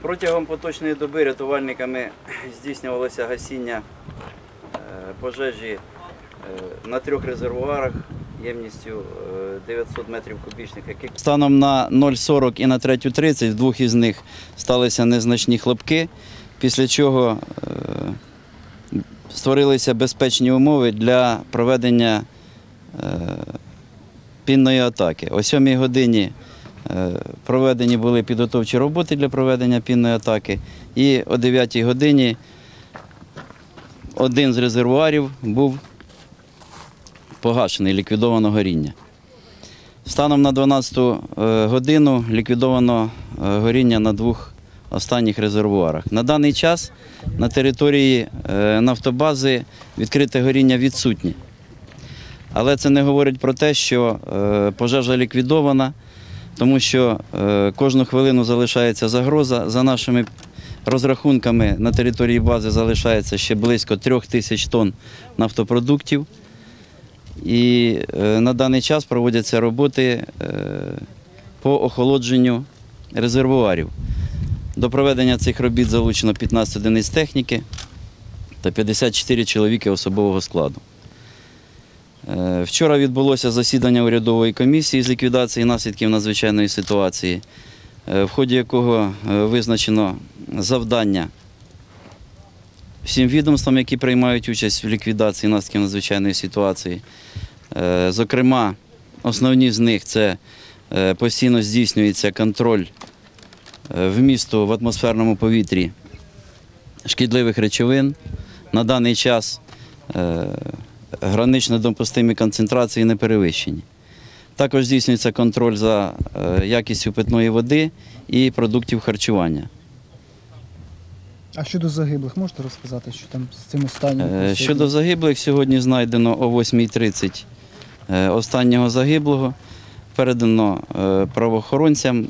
Протягом поточної доби рятувальниками здійснювалося гасіння е, пожежі е, на трьох резервуарах ємністю е, 900 метрів кубічних. Станом на 0,40 і на 3.30 в двох із них сталися незначні хлопки, після чого е, створилися безпечні умови для проведення е, пінної атаки. О 7 годині е, проведені були підготовчі роботи для проведення пінної атаки. І о 9 годині один з резервуарів був погашений, ліквідовано горіння. Станом на 12 е, годину ліквідовано е, горіння на двох останніх резервуарах. На даний час на території е, нафтобази відкрите горіння відсутнє. Але це не говорить про те, що е, пожежа ліквідована, тому що е, кожну хвилину залишається загроза. За нашими розрахунками на території бази залишається ще близько трьох тисяч тонн нафтопродуктів. І е, на даний час проводяться роботи е, по охолодженню резервуарів. До проведення цих робіт залучено 15 одиниць техніки та 54 чоловіки особового складу. Е, Вчора відбулося засідання урядової комісії з ліквідації наслідків надзвичайної ситуації, е, в ході якого е, визначено завдання всім відомствам, які приймають участь в ліквідації наслідків надзвичайної ситуації. Зокрема, основні з них це постійно здійснюється контроль вмісту в атмосферному повітрі шкідливих речовин. На даний час гранично допустимі концентрації не перевищені. Також здійснюється контроль за е, якістю питної води і продуктів харчування. А щодо загиблих, можете розказати, що там з цим останнім? Е, Щодо загиблих, сьогодні знайдено о 8.30 е, останнього загиблого. Передано правоохоронцям.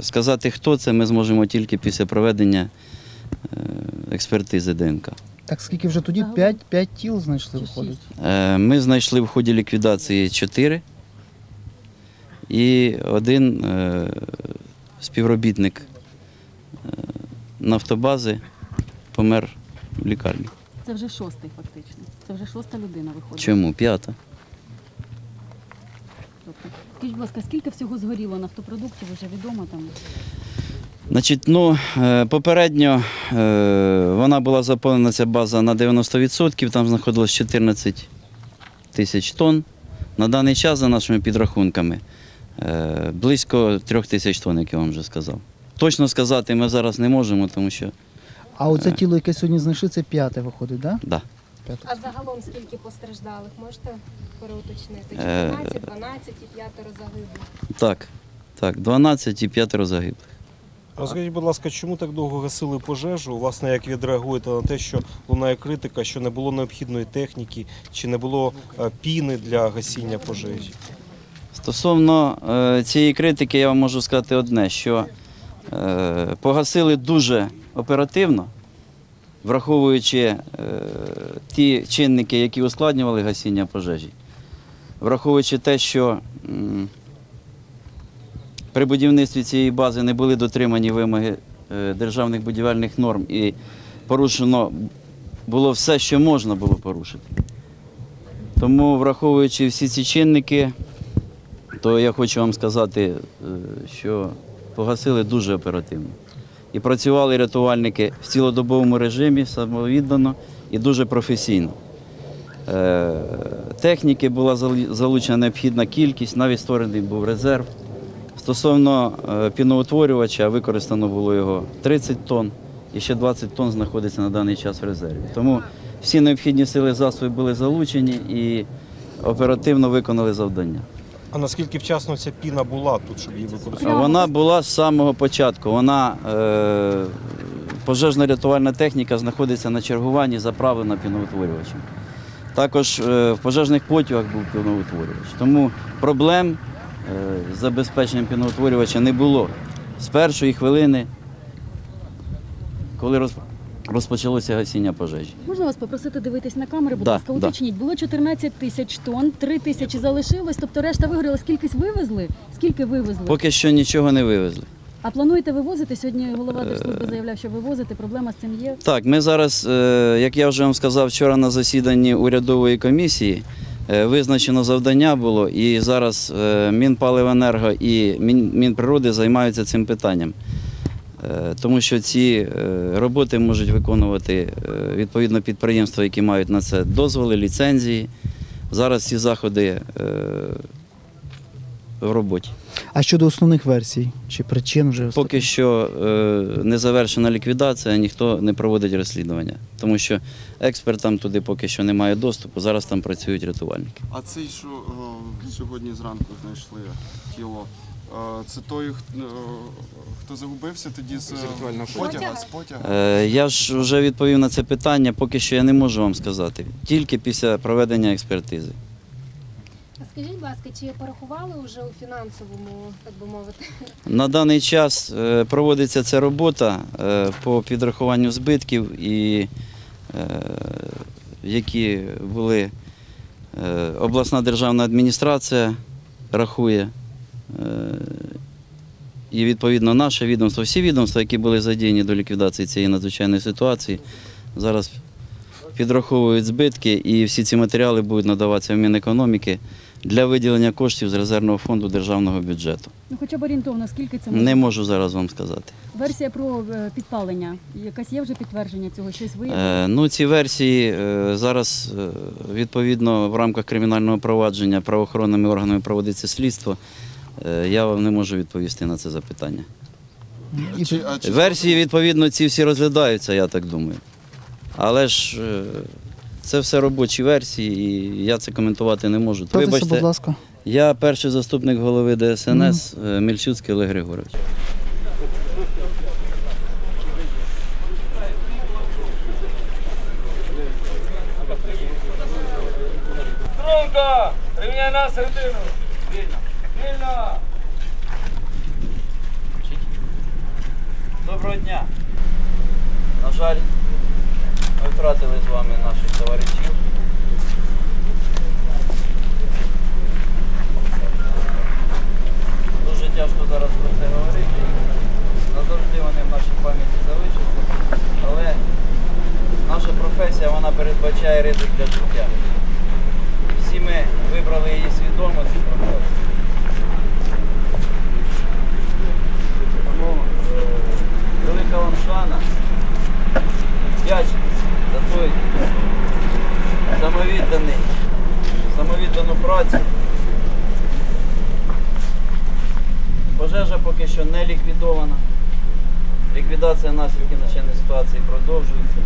Сказати, хто це, ми зможемо тільки після проведення експертизи ДНК. Так скільки вже тоді? П'ять, п'ять тіл знайшли, виходить. Е, Ми знайшли в ході ліквідації 4 і один е, співробітник е, нафтобази помер в лікарні. Це вже шостий фактично. Це вже шоста людина виходить. Чому? П'ята. Тобто, Скажіть, будь ласка, скільки всього згоріло нафтопродуктів, вже відомо там? Значить, ну, е, попередньо е, вона була заповнена ця база на 90%, там знаходилось 14 тисяч тонн. На даний час, за нашими підрахунками, е, близько 3 тисяч тонн, як я вам вже сказав. Точно сказати ми зараз не можемо, тому що А оце тіло, яке сьогодні знайшли, це п'яте виходить, так? да. П'яте. А загалом скільки постраждалих можете переуточнити? Е, 14, 12 і п'ятеро загиблих. так, так, 12 і 5 загиблих. Розкажіть, будь ласка, чому так довго гасили пожежу? Власне, як відреагуєте на те, що лунає критика, що не було необхідної техніки, чи не було е, піни для гасіння пожежі? Стосовно е, цієї критики, я вам можу сказати одне, що е, погасили дуже оперативно, враховуючи ті чинники, які ускладнювали гасіння пожежі, враховуючи те, що при будівництві цієї бази не були дотримані вимоги е, державних будівельних норм і порушено було все, що можна було порушити. Тому, враховуючи всі ці чинники, то я хочу вам сказати, е, що погасили дуже оперативно. І працювали рятувальники в цілодобовому режимі, самовіддано і дуже професійно. Е, Техніки була залучена необхідна кількість, навіть створений був резерв. Стосовно е, піноутворювача, використано було його 30 тонн і ще 20 тонн знаходиться на даний час в резерві. Тому всі необхідні сили засоби були залучені і оперативно виконали завдання. А наскільки вчасно ця піна була тут, щоб її використовувати? Вона була з самого початку. Вона е, пожежно-рятувальна техніка знаходиться на чергуванні, заправлена піноутворювачем. Також е, в пожежних потягах був піноутворювач. Тому проблем е, з забезпеченням піноутворювача не було з першої хвилини, коли роз- розпочалося гасіння пожежі. Можна вас попросити дивитись на камери, будь Да, ласка, да. уточніть. Було 14 тисяч тонн, 3 тисячі залишилось, тобто решта вигоріла. Скільки вивезли? Скільки вивезли? Поки що нічого не вивезли. А плануєте вивозити? Сьогодні голова держслужби заявляв, що вивозити. Проблема з цим є. Так, ми зараз, е, як я вже вам сказав, вчора на засіданні урядової комісії е, визначено завдання було, і зараз е, Мінпаливенерго і Мінприроди займаються цим питанням. Е, Тому що ці е, роботи можуть виконувати е, відповідно підприємства, які мають на це дозволи, ліцензії. Зараз ці заходи е, в роботі. А щодо основних версій чи причин вже Поки що е, не завершена ліквідація, ніхто не проводить розслідування, тому що експертам туди поки що немає доступу. Зараз там працюють рятувальники. А цей, що е, сьогодні зранку знайшли тіло, е, це той, хто загубився тоді з, потяга, з потяга. Я ж вже відповів на це питання, поки що я не можу вам сказати. Тільки після проведення експертизи. Скажіть, будь ласка, чи порахували вже у фінансовому, так би мовити? На даний час е, проводиться ця робота е, по підрахуванню збитків, і, е, які були обласна державна адміністрація рахує. І відповідно наше відомство, всі відомства, які були задіяні до ліквідації цієї надзвичайної ситуації, зараз підраховують збитки, і всі ці матеріали будуть надаватися в Мінекономіки для виділення коштів з резервного фонду державного бюджету. Ну, хоча б орієнтовно, скільки це може? Не можу зараз вам сказати. Версія про е, підпалення. Якась є вже підтвердження цього? Щось виявили? Е, ну, ці версії е, зараз е, відповідно в рамках кримінального провадження правоохоронними органами проводиться слідство. Е, я вам не можу відповісти на це запитання. Чи, а чи Версії, відповідно, ці всі розглядаються, я так думаю. Але ж е, це все робочі версії, і я це коментувати не можу. Представтеся, будь ласка. я перший заступник голови ДСНС е, Мільчуцький Олег Григорович. Струнка! Рівняй на середину! Вільно! Вільно! Доброго дня. На жаль, втратили з вами наших товаришів. Дуже тяжко зараз про це говорити. Назавжди вони в нашій пам'яті залишаться. Але наша професія вона передбачає ризик для життя. Всі ми вибрали її свідомо ліквідована. Ліквідація наслідків начальної ситуації продовжується.